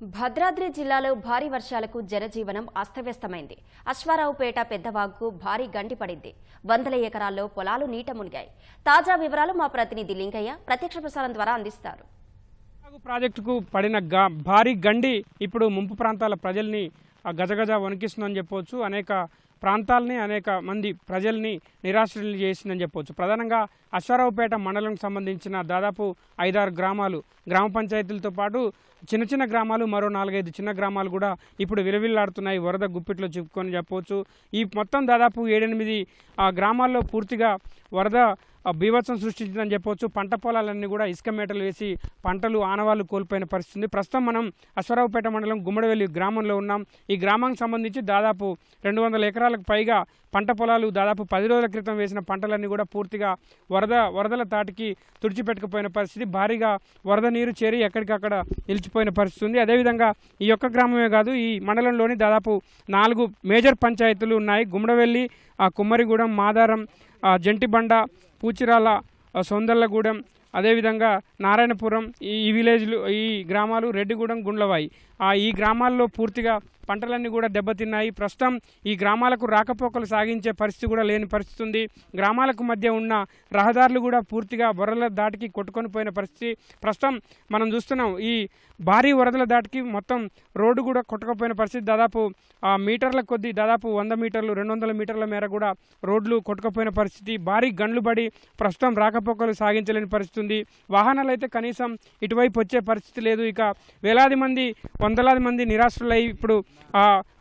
భద్రాద్రి జిల్లాలో భారీ వర్షాలకు జనజీవనం అస్తవ్యస్తమైంది. అశ్వారావుపేట పెద్దవాగుకు భారీ గండి పడింది. వందల ఎకరాల్లో పొలాలు నీట మునిగాయి. తాజా వివరాలు మా ప్రతినిధి లింగయ్య ప్రత్యక్ష ప్రసారం ద్వారా అందిస్తారు. ప్రాజెక్టుకు పడిన భారీ గండి ఇప్పుడు ముంపు ప్రాంతాల ప్రజల్ని ఆ, గజగజ వణికిస్తుందని చెప్పవచ్చు. అనేక ప్రాంతాలని అనేక మంది ప్రజల్ని నిరాశ్రయులు చేసిందని చెప్పవచ్చు ప్రధానంగా అశ్వారావుపేట మండలంకు సంబంధించిన దాదాపు ఐదారు గ్రామాలు గ్రామ పంచాయతీలతో పాటు చిన్న చిన్న గ్రామాలు మరో నాలుగైదు చిన్న గ్రామాలు కూడా ఇప్పుడు విలవిల్లాడుతున్నాయి వరద గుప్పిట్లో చిక్కుకొని చెప్పవచ్చు ఈ మొత్తం దాదాపు ఏడెనిమిది గ్రామాల్లో పూర్తిగా వరద బీభత్సం సృష్టించిందని చెప్పవచ్చు పంట పొలాలన్నీ కూడా ఇసుక మేటలు వేసి పంటలు ఆనవాళ్ళు కోల్పోయిన పరిస్థితి ప్రస్తుతం మనం అశ్వరావుపేట మండలం గుమ్మడివెల్లి గ్రామంలో ఉన్నాం. ఈ గ్రామానికి సంబంధించి దాదాపు రెండు వందల ఎకరాలకు పైగా పంట పొలాలు దాదాపు పది రోజుల క్రితం వేసిన పంటలన్నీ కూడా పూర్తిగా వరద వరదల తాటికి తుడిచిపెట్టకపోయిన పరిస్థితి. భారీగా వరద నీరు చేరి ఎక్కడికక్కడ నిలిచిపోయిన పరిస్థితి ఉంది. అదేవిధంగా ఈ యొక్క గ్రామమే కాదు ఈ మండలంలోని దాదాపు నాలుగు మేజర్ పంచాయతీలు ఉన్నాయి. గుమ్మడవెల్లి ఆ కుమ్మరిగూడెం మాదారం జంటిబండ పూచిరాల ఆ సొందర్లగూడెం అదేవిధంగా నారాయణపురం ఈ విలేజ్లు ఈ గ్రామాలు రెడ్డిగూడెం గుండ్లవాయి. ఆ ఈ గ్రామాల్లో పూర్తిగా పంటలన్నీ కూడా దెబ్బతిన్నాయి. ప్రస్తుతం ఈ గ్రామాలకు రాకపోకలు సాగించే పరిస్థితి కూడా లేని పరిస్థితి ఉంది గ్రామాలకు మధ్య ఉన్న రహదారులు కూడా పూర్తిగా వరదల దాటికి కొట్టుకొని పోయిన పరిస్థితి. ప్రస్తుతం మనం చూస్తున్నాం ఈ భారీ వరదల దాటికి మొత్తం రోడ్డు కూడా కొట్టుకుపోయిన పరిస్థితి. దాదాపు ఆ మీటర్ల కొద్దీ దాదాపు వంద మీటర్లు రెండు వందల మీటర్ల మేర కూడా రోడ్లు కొట్టుకుపోయిన పరిస్థితి. భారీ గండ్లు పడి ప్రస్తుతం రాకపోకలు సాగించలేని పరిస్థితి ఉంది వాహనాలు అయితే కనీసం ఇటువైపు వచ్చే పరిస్థితి లేదు. ఇక వేలాది మంది వందలాది మంది నిరాశ్రులై ఇప్పుడు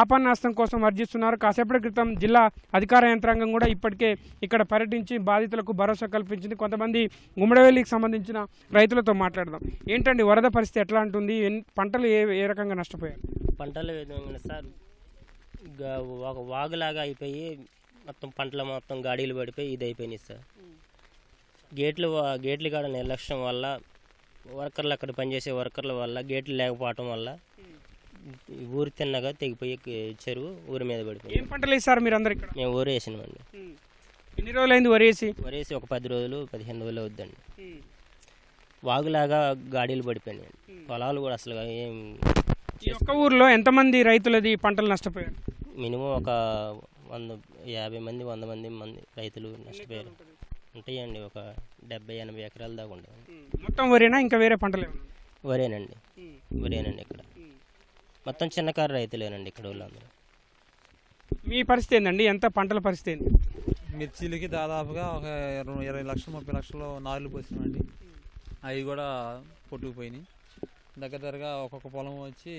ఆపన్నాస్తం కోసం అర్జిస్తున్నారు. కాసేపటి క్రితం జిల్లా అధికార యంత్రాంగం కూడా ఇప్పటికే ఇక్కడ పర్యటించి బాధితులకు భరోసా కల్పించింది. కొంతమంది గుమ్మడవెల్లికి సంబంధించిన రైతులతో మాట్లాడదాం. ఏంటండి వరద పరిస్థితి ఎట్లా ఉంటుంది పంటలు ఏ ఏ రకంగా నష్టపోయారు? పంటలు సార్. ఒక వాగులాగా అయిపోయి మొత్తం పంటలు మొత్తం గాడీలు పడిపోయి ఇది అయిపోయినాయి సార్. గేట్లు గేట్లు కాడ నిర్లక్ష్యం వల్ల వర్కర్లు అక్కడ పనిచేసే వర్కర్ల వల్ల గేట్లు లేకపోవటం వల్ల ఊరు తిన్నగా తెగిపోయి చెరువు ఊరి మీద పడిపోయింది. ఏం పంటలు వేసారు మీరు అందరు ఇక్కడ? మేము ఊరు వేసినామండి. ఎన్ని రోజులైంది వరేసి వరేసి ఒక పది రోజులు పదిహేను రోజులు అవుద్దండి. వాగులాగా గాడీలు పడిపోయినాయి పొలాలు కూడా అసలు ఏం ఈ ఒక్క ఊర్లో ఎంతమంది రైతులది పంటలు నష్టపోయారు? మినిమం ఒక వంద యాభై మంది వంద మంది మంది రైతులు నష్టపోయారు. ఉంటాయండి ఒక డెబ్బై ఎనభై ఎకరాల దాకా ఉండేవి మొత్తం వరేనా? ఇంకా వేరే పంటలు? వరేనండి. వరేనండి ఇక్కడ. మొత్తం చిన్నకారు రైతులేనండి ఇక్కడ వాళ్ళందరూ. మీ పరిస్థితి ఏందండి? ఎంత పంటల పరిస్థితి ఏంది? మిర్చీలకి దాదాపుగా ఒక ఇరవై ఇరవై లక్షలు ముప్పై లక్షలు నారులు పోసినామండి. అవి కూడా కొట్టుకుపోయినాయి దగ్గర దగ్గరగా ఒక్కొక్క పొలం వచ్చి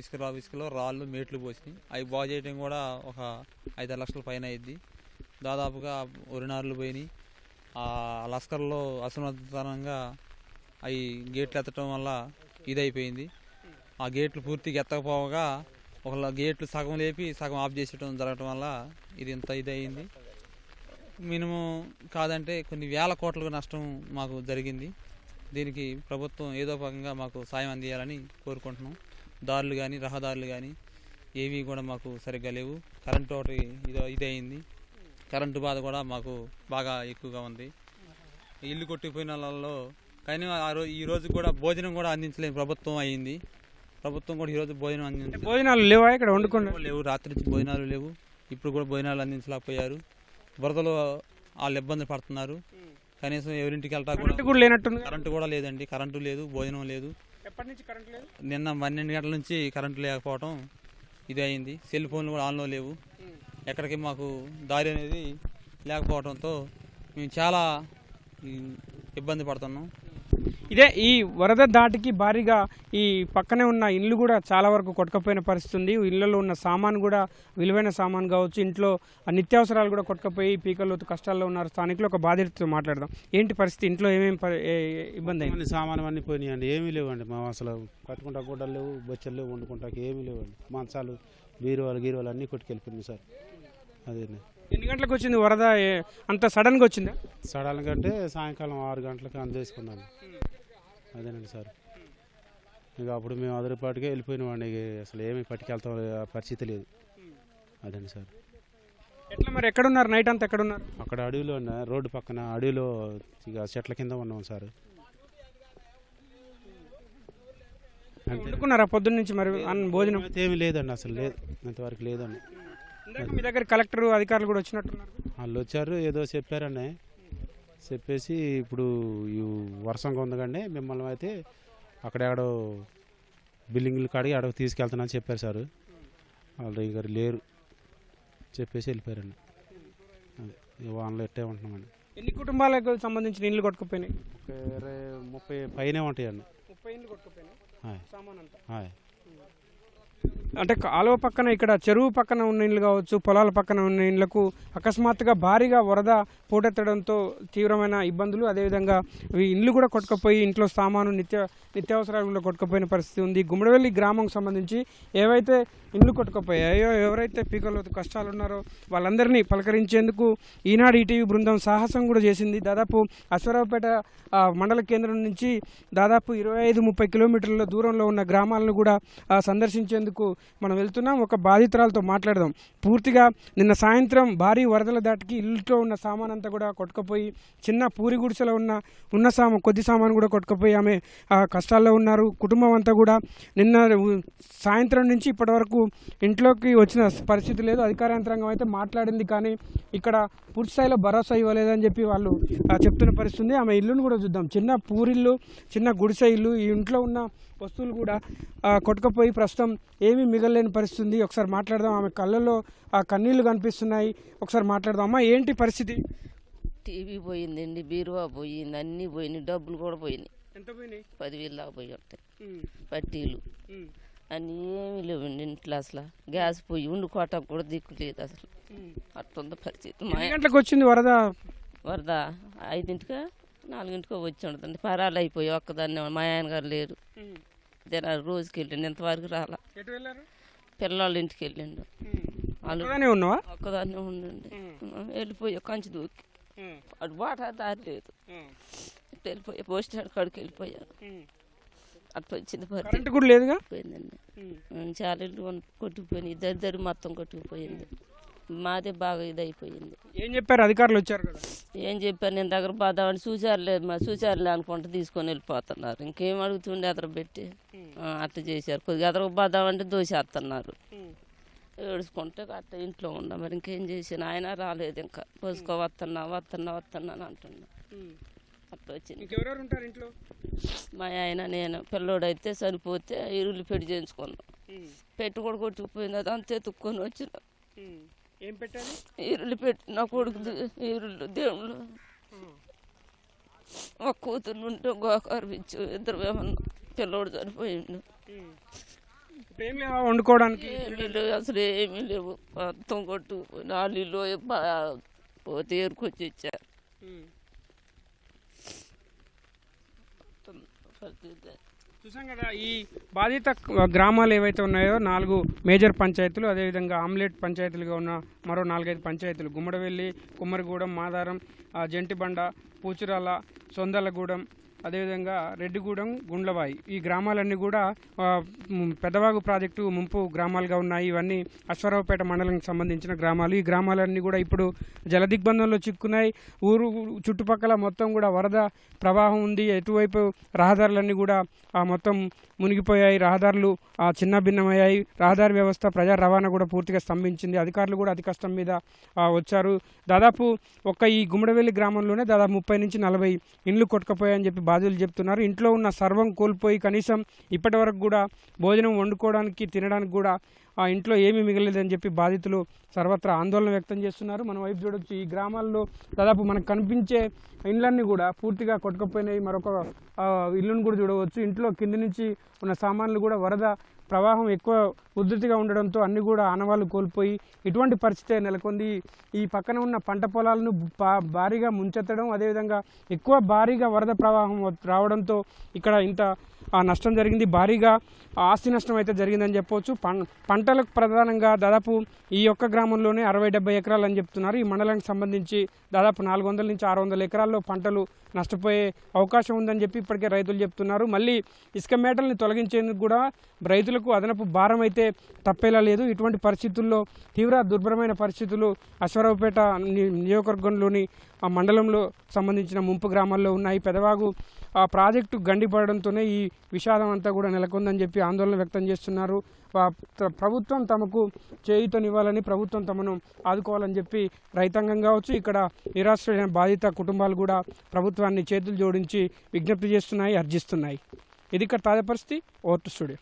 ఇసుక రా ఇసుకలో రాళ్ళు మేట్లు పోసినాయి అవి బాగు చేయడం కూడా ఒక ఐదారు లక్షల పైన అయింది దాదాపుగా వరి నారులు పోయినాయి. ఆ లస్కర్లో అసమర్థతనంగా అవి గేట్లు ఎత్తడం వల్ల ఇది అయిపోయింది ఆ గేట్లు పూర్తిగా ఎత్తకపోగా ఒక గేట్లు సగం లేపి సగం ఆఫ్ చేసేయడం జరగడం వల్ల ఇది ఇంత ఇది అయింది. మినిమం కాదంటే కొన్ని వేల కోట్ల నష్టం మాకు జరిగింది. దీనికి ప్రభుత్వం ఏదో భాగంగా మాకు సాయం అందియాలని కోరుకుంటున్నాం. దారులు కానీ రహదారులు కానీ ఏవి కూడా మాకు సరిగ్గా లేవు. కరెంటు ఒకటి ఇది ఇది అయింది. కరెంటు బాధ కూడా మాకు బాగా ఎక్కువగా ఉంది. ఇల్లు కొట్టుకుపోయిన వాళ్ళలో కానీ ఆ రోజు ఈ రోజు కూడా భోజనం కూడా అందించలేని ప్రభుత్వం అయింది. ప్రభుత్వం కూడా ఈరోజు భోజనం అందించలేదు భోజనాలు లేవా ఇక్కడ వండుకున్నారు లేవు రాత్రి నుంచి భోజనాలు లేవు. ఇప్పుడు కూడా భోజనాలు అందించలేకపోయారు. వరదలో వాళ్ళు ఇబ్బంది పడుతున్నారు. కనీసం ఎవరింటికి వెళ్తా కూడా కరెంటు కూడా లేనట్టుంది. కరెంటు కూడా లేదండి. కరెంటు లేదు భోజనం లేదు. ఎప్పటి నుంచి కరెంట్ లేదు? నిన్న పన్నెండు గంటల నుంచి కరెంటు లేకపోవడం ఇది అయింది. సెల్ ఫోన్లు కూడా ఆన్లో లేవు. ఎక్కడికి మాకు దారి అనేది లేకపోవడంతో మేము చాలా ఇబ్బంది పడుతున్నాం. ఇదే ఈ వరద దాటికి భారీగా ఈ పక్కనే ఉన్న ఇల్లు కూడా చాలా వరకు కొట్టుకపోయిన పరిస్థితి ఉంది. ఇళ్ళలో ఉన్న సామాన్ కూడా విలువైన సామాన్ కావచ్చు ఇంట్లో ఆ నిత్యావసరాలు కూడా కొట్టుకపోయి పీకల్లో కష్టాల్లో ఉన్నారు స్థానికులు ఒక బాధితులతో మాట్లాడదాం. ఏంటి పరిస్థితి? ఇంట్లో ఏమేమి ఇబ్బంది అయింది? అన్ని అన్నీ పోయినాయండి. ఏమీ లేవండి. మా అసలు కట్టుకుంటా గుడ్డలు లేవు బొచ్చలు లేవు వండుకుంటాకి ఏమీ లేవండి. మంచాలు బీరువాలు గీరువాలు అన్నీ కొట్టుకెళ్ళిపోయింది సార్. అదే ఎన్ని గంటలకు వచ్చింది వరద? అంత సడన్గా వచ్చిందా? సడన్ కంటే సాయంకాలం ఆరు గంటలకు అందజేసుకున్నాను అదేనండి సార్. ఇక అప్పుడు మేము అదరిపాటిగా వెళ్ళిపోయినామండి. ఇక అసలు ఏమీ పట్టుకెళ్తాం పరిస్థితి లేదు. అదండి సార్. ఎట్లా మరి? ఎక్కడున్నారు? నైట్ అంతా ఎక్కడున్నారు? అక్కడ అడవిలో రోడ్డు పక్కన అడవిలో ఇక చెట్ల కింద ఉన్నాం సార్. వండుకున్నారా పొద్దున్న నుంచి మరి? భోజనం? అయితే ఏమీ లేదండి అసలు లేదు. ఇంతవరకు లేదండి. ఇందాక మీ దగ్గర కలెక్టర్ అధికారులు కూడా వచ్చినట్టున్నారు. వాళ్ళు వచ్చారు ఏదో చెప్పారండి చెప్పేసి ఇప్పుడు ఈ వర్షంగా ఉంది కండి మిమ్మల్ని అయితే అక్కడెక్కడో బిల్డింగ్లు కాడికి అడగ తీసుకెళ్తానని చెప్పారు సార్. వాళ్ళు ఇక లేరు. చెప్పేసి వెళ్ళిపోయారండి. అదే వానలో ఎట్టే ఉంటున్నామండి. ఎన్ని కుటుంబాలకు సంబంధించిన ఇల్లు కొట్టుకుపోయినాయి? ముప్పై పైనే ఉంటాయండి. ముప్పై ఇల్లు కొట్టుకుపోయినాయి. సామాన్ అంతా అంటే కాలువ పక్కన ఇక్కడ చెరువు పక్కన ఉన్న ఇండ్లు కావచ్చు పొలాల పక్కన ఉన్న ఇండ్లకు అకస్మాత్తుగా భారీగా వరద పోటెత్తడంతో తీవ్రమైన ఇబ్బందులు. అదేవిధంగా ఈ ఇండ్లు కూడా కొట్టుకుపోయి ఇంట్లో సామాను నిత్య నిత్యావసరాలు కూడా కొట్టుకుపోయిన పరిస్థితి ఉంది. గుమ్మడివెల్లి గ్రామం సంబంధించి ఏవైతే ఇండ్లు కొట్టుకుపోయాయో ఎవరైతే పీకలు కష్టాలు ఉన్నారో వాళ్ళందరినీ పలకరించేందుకు ఈనాడు ఈటీవీ బృందం సాహసం కూడా చేసింది. దాదాపు అశ్వరావుపేట మండల కేంద్రం నుంచి దాదాపు ఇరవై ఐదు ముప్పై కిలోమీటర్ల దూరంలో ఉన్న గ్రామాలను కూడా సందర్శించేందుకు మనం వెళ్తున్నాం ఒక బాధితురాలతో మాట్లాడదాం. పూర్తిగా నిన్న సాయంత్రం భారీ వరదల దాటికి ఇల్లులో ఉన్న సామాన్ అంతా కూడా కొట్టుకుపోయి చిన్న పూరి గుడిసెలో ఉన్న ఉన్న సామాన్ కొద్ది సామాన్ కూడా కొట్టుకుపోయి ఆమె ఆ, కష్టాల్లో ఉన్నారు. కుటుంబం అంతా కూడా నిన్న సాయంత్రం నుంచి ఇప్పటివరకు ఇంట్లోకి వచ్చిన పరిస్థితి లేదు. అధికార యంత్రాంగం అయితే మాట్లాడింది కానీ ఇక్కడ పూర్తి స్థాయిలో భరోసా ఇవ్వలేదని చెప్పి వాళ్ళు చెప్తున్న పరిస్థితి ఆమె ఇల్లును కూడా చూద్దాం. చిన్న పూరిల్లు చిన్న గుడిసె ఇల్లు ఈ ఇంట్లో ఉన్న వస్తువులు కూడా కొట్టుకుపోయి ప్రస్తుతం ఏమీ మిగలలేని పరిస్థితి ఉంది ఒకసారి మాట్లాడదాం. ఆమె కళ్ళల్లో ఆ కన్నీళ్ళు కనిపిస్తున్నాయి. ఒకసారి మాట్లాడదాం. అమ్మా ఏంటి పరిస్థితి? టీవీ పోయిందండి బీరువా పోయింది అన్నీ పోయినాయి డబ్బులు కూడా పోయినాయి. ఎంత పోయినాయి? పదివేలు దాకా పోయి ఉంటాయి పట్టీలు. అన్నీ ఏమీ లేవండి ఇంట్లో అసలు గ్యాస్ పోయి ఉండి కోటకు కూడా దిక్కు లేదు అసలు. అట్టుంది పరిస్థితి. మా గంటలకు వచ్చింది వరద? వరద ఐదింటికా నాలుగింటికో వచ్చి ఉండదండి. పరాలు అయిపోయి ఒక్కదాన్ని మా ఆయన గారు లేరు జనాలు రోజుకి వెళ్ళండి ఇంతవరకు రాలా. ఎటు వెళ్ళారు? పిల్లల ఇంటికి వెళ్ళండు. వాళ్ళు ఒక్కదానే ఉన్నావా? ఒక్కదాన్ని ఉండండి. వెళ్ళిపోయి కంచి దూకి. అటు బాట దారి లేదు ఇట్లా వెళ్ళిపోయా పోస్ట్ స్టాండ్ కాడికి వెళ్ళిపోయాను అట్లా వచ్చింది కరెంట్ కూడా లేదుగా? పోయిందండి. చాలా కొట్టుకుపోయినాయి. దరిదరి మొత్తం కొట్టుకుపోయింది. మాదే బాగా ఇది అయిపోయింది ఏం చెప్పారు? అధికారులు వచ్చారు కదా. ఏం చెప్పాను నేను దగ్గర బాదామని చూసారులే మా చూసారులే అనుకుంటే తీసుకొని వెళ్ళిపోతున్నారు. ఇంకేం అడుగుతుండే అతను పెట్టి? ఆ, అట్లా చేశారు. కొద్దిగా అతను బాదామంటే దోసేస్తున్నారు ఏడుచుకుంటే అట్లా ఇంట్లో ఉన్నా. మరి ఇంకేం చేసాను ఆయన రాలేదు ఇంకా. పోసుకో వస్తున్నా వస్తున్నా వస్తున్నా అని అంటున్నా. అట్లా వచ్చింది. ఇంట్లో? మా ఆయన నేను పిల్లోడైతే సరిపోతే ఈరులు పెట్టి చేయించుకున్నాం. పెట్టి కూడా కొట్టుకుపోయింది. అది అంతే ఎత్తుక్కొని వచ్చిన ఏం పెట్టాలి ఈరులు పెట్టి నా కొడుకు ఈరులు దేవుళ్ళు. మా కూతురు ఉంటే గోకారు ఇచ్చు ఇద్దరు ఏమన్నా పిల్లోడు చనిపోయిండు. ఇప్పుడు ఏం లేవా వండుకోవడానికి? అసలు ఏమీ లేవు. మొత్తం కొట్టుకుపోయి నాలుగులో పోతే ఏరుకొచ్చి ఇచ్చారు. చూసాం కదా ఈ బాధిత గ్రామాలు ఏవైతే ఉన్నాయో నాలుగు మేజర్ పంచాయతీలు అదేవిధంగా ఆమ్లెట్ పంచాయతీలుగా ఉన్న మరో నాలుగైదు పంచాయతీలు. గుమ్మడివెల్లి కుమ్మరిగూడెం మాదారం జంటిబండ పూచురాల సొందలగూడెం అదేవిధంగా రెడ్డిగూడెం గుండ్లవాయి. ఈ గ్రామాలన్నీ కూడా పెద్దవాగు పెదవాగు ప్రాజెక్టు ముంపు గ్రామాలుగా ఉన్నాయి. ఇవన్నీ అశ్వరావుపేట మండలానికి సంబంధించిన గ్రామాలు. ఈ గ్రామాలన్నీ కూడా ఇప్పుడు జలదిగ్బంధంలో చిక్కున్నాయి. ఊరు చుట్టుపక్కల మొత్తం కూడా వరద ప్రవాహం ఉంది. ఎటువైపు రహదారులన్నీ కూడా ఆ మొత్తం మునిగిపోయాయి. రహదారులు ఆ చిన్న భిన్నమయ్యాయి రహదారి వ్యవస్థ ప్రజా రవాణా కూడా పూర్తిగా స్తంభించింది. అధికారులు కూడా అతి కష్టం మీద వచ్చారు. దాదాపు ఒక్క ఈ గుమ్మడవెల్లి గ్రామంలోనే దాదాపు ముప్పై నుంచి నలభై ఇండ్లు కొట్టుకపోయాయని చెప్పి బాధ్యులు చెప్తున్నారు. ఇంట్లో ఉన్న సర్వం కోల్పోయి కనీసం ఇప్పటి వరకు కూడా భోజనం వండుకోవడానికి తినడానికి కూడా ఆ ఇంట్లో ఏమీ మిగలేదని చెప్పి బాధితులు సర్వత్రా ఆందోళన వ్యక్తం చేస్తున్నారు. మనం వైపు చూడొచ్చు ఈ గ్రామాల్లో దాదాపు మనకు కనిపించే ఇండ్లన్నీ కూడా పూర్తిగా కొట్టుకుపోయినాయి. మరొక ఇల్లును కూడా చూడవచ్చు. ఇంట్లో కింది నుంచి ఉన్న సామాన్లు కూడా వరద ప్రవాహం ఎక్కువ ఉధృతిగా ఉండడంతో అన్ని కూడా ఆనవాళ్ళు కోల్పోయి ఇటువంటి పరిస్థితి నెలకొంది. ఈ పక్కన ఉన్న పంట పొలాలను భారీగా ముంచెత్తడం అదేవిధంగా ఎక్కువ భారీగా వరద ప్రవాహం రావడంతో ఇక్కడ ఇంత నష్టం జరిగింది. భారీగా ఆస్తి నష్టం అయితే జరిగిందని చెప్పవచ్చు పంటలకు ప్రధానంగా దాదాపు ఈ యొక్క గ్రామంలోనే అరవై డెబ్బై ఎకరాలు అని చెప్తున్నారు. ఈ మండలానికి సంబంధించి దాదాపు నాలుగు వందల నుంచి ఆరు వందల ఎకరాల్లో పంటలు నష్టపోయే అవకాశం ఉందని చెప్పి ఇప్పటికే రైతులు చెప్తున్నారు. మళ్ళీ ఇసుక మేటల్ని తొలగించేందుకు కూడా రైతులకు అదనపు భారం అయితే తప్పేలా లేదు. ఇటువంటి పరిస్థితుల్లో తీవ్ర దుర్భరమైన పరిస్థితులు అశ్వరావుపేట నియోజకవర్గంలోని ఆ మండలంలో సంబంధించిన ముంపు గ్రామాల్లో ఉన్నాయి. పెదవాగు ఆ ప్రాజెక్టు గండిపడడంతోనే ఈ విషాదం అంతా కూడా నెలకొందని చెప్పి ఆందోళన వ్యక్తం చేస్తున్నారు. ప్రభుత్వం తమకు చేయూతనివ్వాలని ప్రభుత్వం తమను ఆదుకోవాలని చెప్పి రైతాంగం కావచ్చు ఇక్కడ నిరాశ్రయ బాధిత కుటుంబాలు కూడా ప్రభుత్వాన్ని చేతులు జోడించి విజ్ఞప్తి చేస్తున్నాయి అర్జిస్తున్నాయి. ఇది ఇక్కడ తాజా పరిస్థితి. ఓర్టు స్టూడియో.